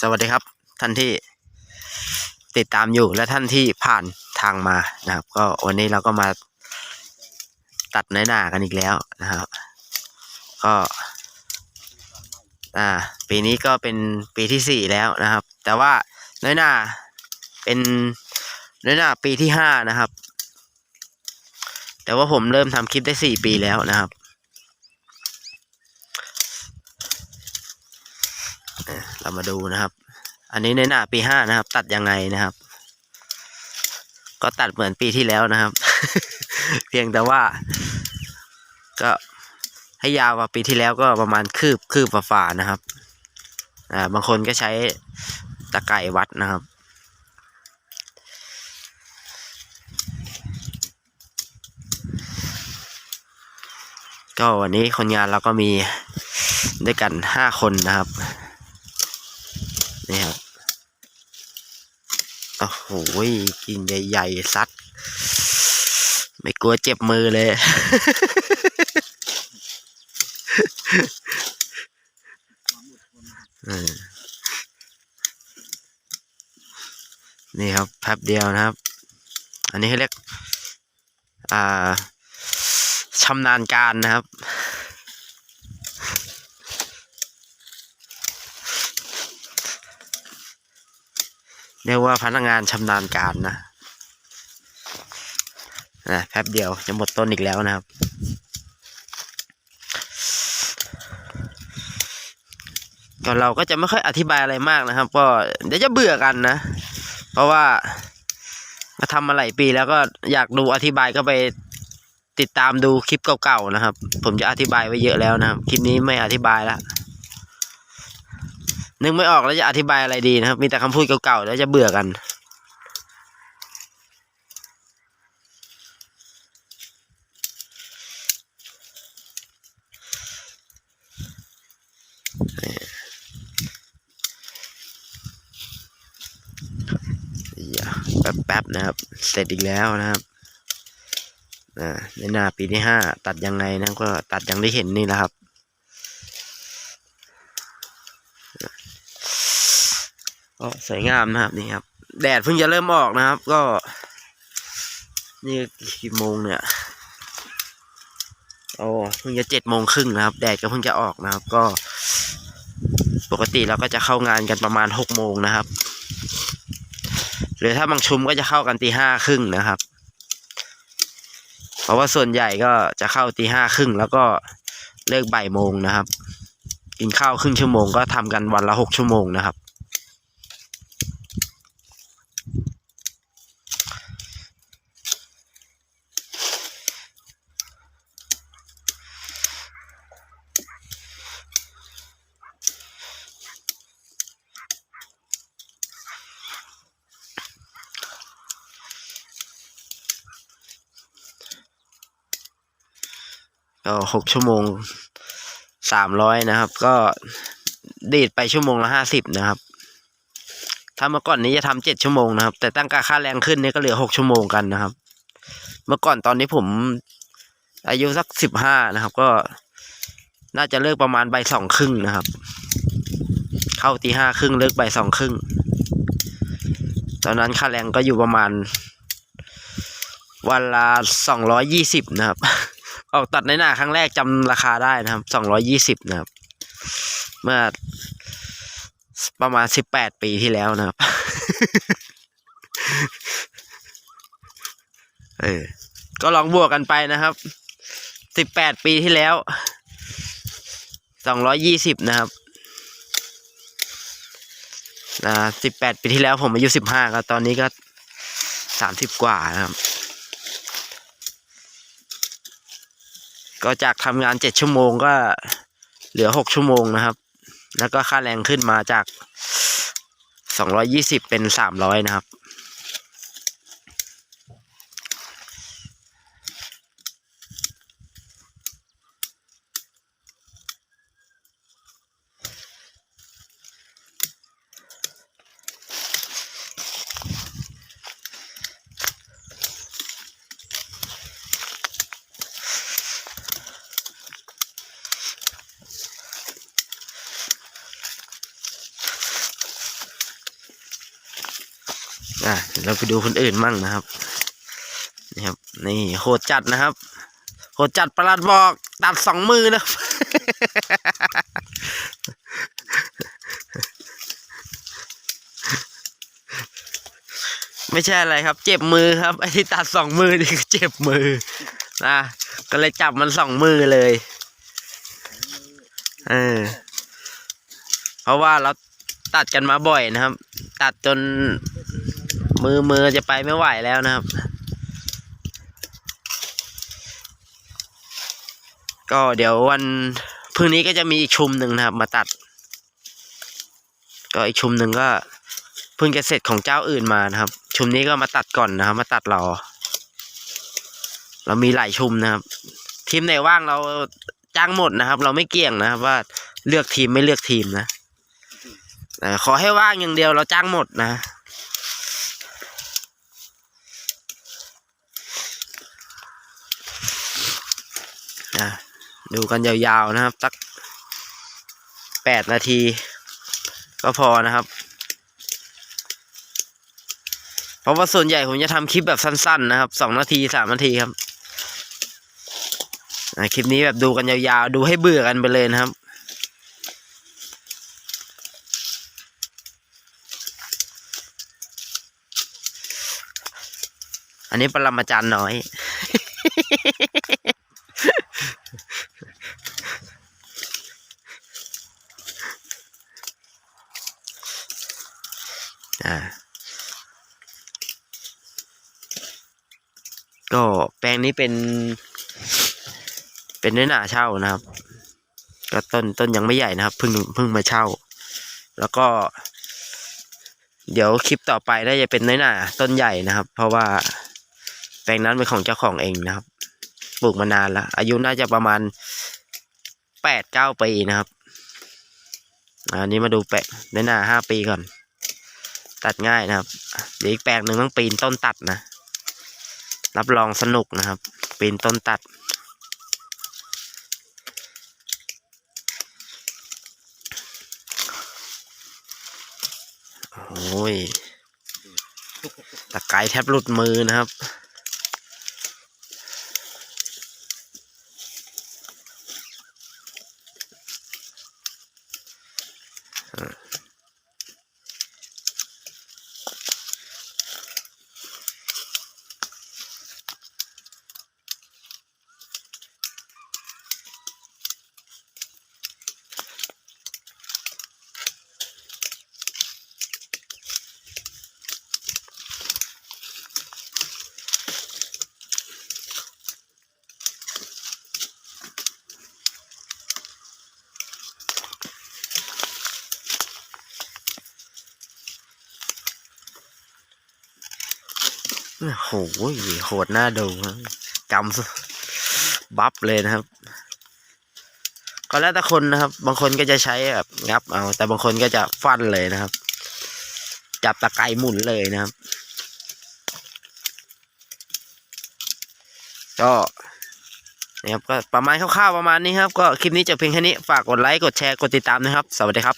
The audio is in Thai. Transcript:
สวัสดีครับ ท่านที่ติดตามอยู่และท่านที่ผ่านทางมานะครับ ก็วันนี้เราก็มาตัดน้อยหนากันอีกแล้วนะครับ ก็อ่าปีนี้ก็เป็นปีที่สี่แล้วนะครับ แต่ว่าน้อยหนาเป็นน้อยหนาปีที่ห้านะครับ แต่ว่าผมเริ่มทำคลิปได้สี่ปีแล้วนะครับ เรามาดูนะครับ อันนี้ในหน้าปีห้านะครับ ตัดยังไงนะครับ ก็ตัดเหมือนปีที่แล้วนะครับ เพียงแต่ว่า ก็ให้ยาวกว่าปีที่แล้วก็ประมาณคืบคืบฝ่านะครับ อ่า บางคนก็ใช้ตะไคร่วัดนะครับก็วันนี้คนงานเราก็มีด้วยกันห้าคนนะครับ นี่ครับ โอ้โห กิ่งใหญ่ๆซัด ไม่กลัวเจ็บมือเลย นี่ครับแป๊บเดียวนะครับ อันนี้เขาเรียก อ่าชำนาญการนะครับ เรียกว่าพนักงานชำนาญการนะนะแป๊บเดียวจะหมดต้นอีกแล้วนะครับ ก็เราก็จะไม่ค่อยอธิบายอะไรมากนะครับ ก็เดี๋ยวจะเบื่อกันนะ เพราะว่ามาทำมาหลายปีแล้วก็อยากดูอธิบายก็ไปติดตามดูคลิปเก่าๆนะครับ ผมจะอธิบายไว้เยอะแล้วนะครับ คลิปนี้ไม่อธิบายแล้ว นึกไม่ออกแล้วจะอธิบายอะไรดีนะครับ มีแต่คำพูดเก่าๆแล้วจะเบื่อกัน แป๊บๆนะครับ เสร็จอีกแล้วนะครับในหน้าปีที่ห้าตัดยังไงนะก็ตัดอย่างที่เห็นนี่แหละครับ ก็สวยงามนะครับนี่ครับ แดดเพิ่งจะเริ่มออกนะครับ ก็ นี่กี่โมงเนี่ยโอ้เพิ่งจะเจ็ดโมงครึ่งนะครับ แดดก็เพิ่งจะออกนะครับ ก็ ปกติเราก็จะเข้างานกันประมาณหกโมงนะครับ หรือถ้าบางชุมก็จะเข้ากันตีห้าครึ่งนะครับ เพราะว่าส่วนใหญ่ก็จะเข้าตีห้าครึ่งแล้วก็เลิกบ่ายโมงนะครับ กินข้าวครึ่งชั่วโมงก็ทำกันวันละหกชั่วโมงนะครับ ก็หกชั่วโมงสามร้อยนะครับ ก็ดีดไปชั่วโมงละห้าสิบนะครับ ถ้าเมื่อก่อนนี้จะทำเจ็ดชั่วโมงนะครับ แต่ตั้งค่าแรงขึ้นเนี่ยก็เหลือหกชั่วโมงกันนะครับ เมื่อก่อนตอนนี้ผมอายุสักสิบห้านะครับ ก็น่าจะเลิกประมาณใบสองครึ่งนะครับ เข้าตีห้าครึ่งเลิกใบสองครึ่ง ตอนนั้นค่าแรงก็อยู่ประมาณวันละสองร้อยยี่สิบนะครับ ออกตัดในหน้าครั้งแรกจำราคาได้นะครับสองร้อยี่สิบนะครับ เมื่อประมาณสิบแปดปีที่แล้วนะครับ เออ ก็ลองบวกกันไปนะครับ สิบแปดปีที่แล้ว สองร้อยี่สิบนะครับ อ่าสิบแปดปีที่แล้วผมอายุสิบห้าก็ตอนนี้ก็สามสิบกว่านะครับ ก็จากทำงานเจ็ดชั่วโมงก็เหลือหกชั่วโมงนะครับ แล้วก็ค่าแรงขึ้นมาจากสองร้อยี่สิบเป็นสามร้อยนะครับ อะเดี๋ยวเราไปดูคนอื่นมั่งนะครับนี่ครับ นี่โหดจัดนะครับ โหดจัดประหลัดบอกตัดสองมือนะไม่ใช่อะไรครับ เจ็บมือครับไอ้ที่ตัดสองมือนี่คือเจ็บมือนะก็เลยจับมันสองมือเลยเออเพราะว่าเราตัดกันมาบ่อยนะครับ ตัดจน มือมือจะไปไม่ไหวแล้วนะครับ ก็เดี๋ยววันพรุ่งนี้ก็จะมีอีกชุมหนึ่งนะครับ มาตัด ก็อีกชุมหนึ่งก็เพิ่งจะเสร็จของเจ้าอื่นมานะครับ ชุมนี้ก็มาตัดก่อนนะครับ มาตัดรอเรามีหลายชุมนะครับ ทีมไหนว่างเราจ้างหมดนะครับ เราไม่เกี่ยงนะครับ ว่าเลือกทีมไม่เลือกทีมนะขอให้ว่างอย่างเดียวเราจ้างหมดนะ อะดูกันยาวๆนะครับสักแปดนาที ก็พอนะครับ เพราะว่าส่วนใหญ่ผมจะทำคลิปแบบสั้นๆนะครับสองนาทีสามนาทีครับอะคลิปนี้แบบดูกันยาวๆ ดูให้เบื่อกันไปเลยนะครับอันนี้ปรมาจารย์น้อย อ่า ก็แปลงนี้เป็น เป็นเนื้อหนาเช่านะครับ ก็ต้นต้นยังไม่ใหญ่นะครับเพิ่งเพิ่งมาเช่า แล้วก็ เดี๋ยวคลิปต่อไปน่าจะเป็นเนื้อหนาต้นใหญ่นะครับ เพราะว่าแปลงนั้นเป็นของเจ้าของเองนะครับปลูกมานานแล้วอายุน่าจะประมาณแปดเก้าปีนะครับอันนี้มาดูแปะน้อหนาห้าปีก่อนตัดง่ายนะครับ เดี๋ยวอีกแปลงหนึ่งต้องปีนต้นตัดนะ รับรองสนุกนะครับปีนต้นตัด โอ้ยตะไคร้แทบหลุดมือนะครับ โอ้โหโหดหน้าดูครับกำบัฟเลยนะครับ ก็แล้วแต่คนนะครับ บางคนก็จะใช้แบบงับเอา แต่บางคนก็จะฟันเลยนะครับ จับตะไคร้หมุนเลยนะครับ ก็นะครับก็ประมาณคร่าวๆประมาณนี้ครับ ก็คลิปนี้จะเพียงแค่นี้ ฝากกดไลค์ กดแชร์ กดติดตามนะครับ สวัสดีครับ